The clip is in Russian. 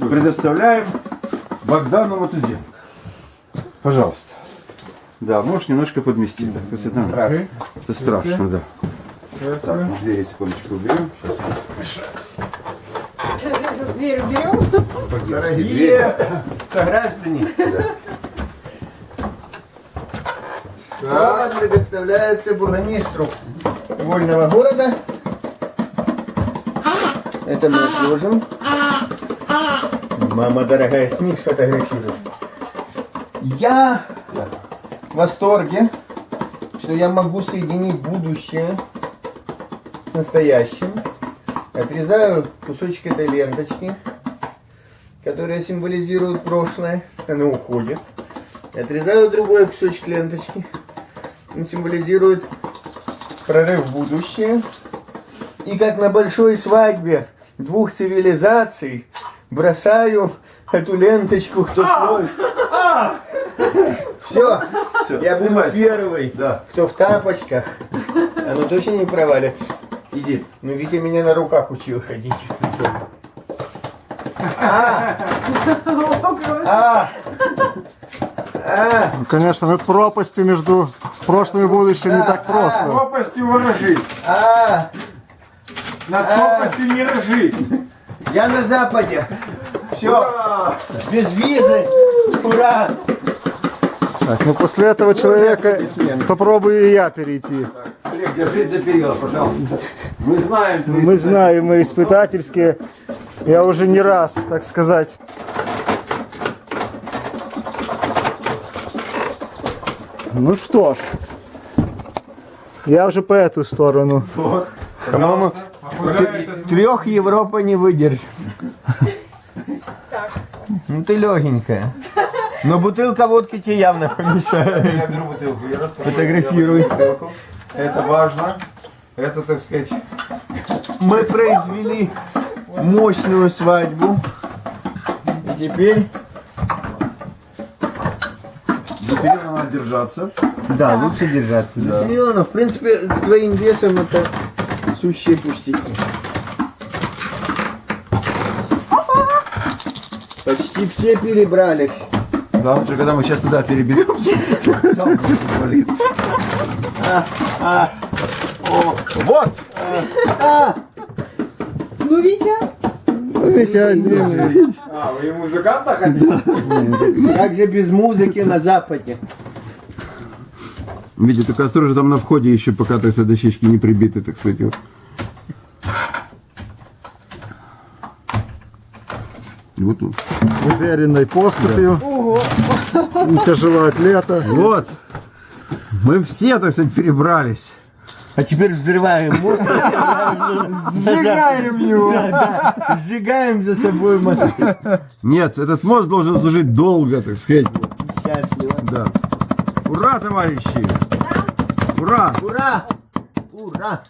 Предоставляем Богдану Матузенко. Пожалуйста. Да, можешь немножко подместить. Так, то есть это, это страшно, да. Так, ну, двери секундочку уберем. Дверь уберем. Дорогие сограждане, слово предоставляется бургомистру вольного города. Это мы отложим. Мама дорогая, снизь фотографируй. Я в восторге, что я могу соединить будущее с настоящим. Отрезаю кусочек этой ленточки, которая символизирует прошлое. Она уходит. Отрезаю другой кусочек ленточки. Он символизирует прорыв в будущее. И как на большой свадьбе двух цивилизаций бросаю эту ленточку кто свой. Все, Все, я буду снимай. первый, Да. кто в тапочках. Оно точно не провалится. Иди. Ну, Витя меня на руках учил ходить. А! А! Ну, Конечно, над пропастью между прошлым и будущим не так просто. Пропастью ворожи. А! Над пропастью не рожи. Я на западе. Все. Без визы. Ура! Так, ну после этого человека попробую и я перейти. Олег, держись за перила, пожалуйста. Мы знаем твои Мы знаем, мы испытательские. Я уже не раз, так сказать. Ну что ж, я уже по эту сторону. Вот. По-моему, трех Европа не выдержит. Ну ты легенькая. Но бутылка водки тебе явно помешает. Я беру бутылку. Я распакую. Фотографируй. Бутылку. Это важно. Это, так сказать, Мы произвели мощную свадьбу. И теперь, перила надо держаться. да, лучше держаться. Да. Миллионов, в принципе, с твоим весом это сущие пустяки. Почти все перебрались. Да, уже когда мы сейчас туда переберемся, там валиться. А, Вот! Ну, Витя. Ну, ведь одним. А, вы музыканта хотите? как же без музыки на Западе? Видите, только осторожно, там на входе еще пока, так сказать, дощечки не прибиты, так сказать. вот. Вот тут. Уверенной поступью. Ого. Тяжелоатлета. Вот. Мы все, так сказать, перебрались. А теперь взрываем мост. Сжигаем его. Сжигаем за собой мост. Нет, этот мост должен служить долго, так сказать. Счастливо. Да. Ура, товарищи! Ура! Ура! Ура!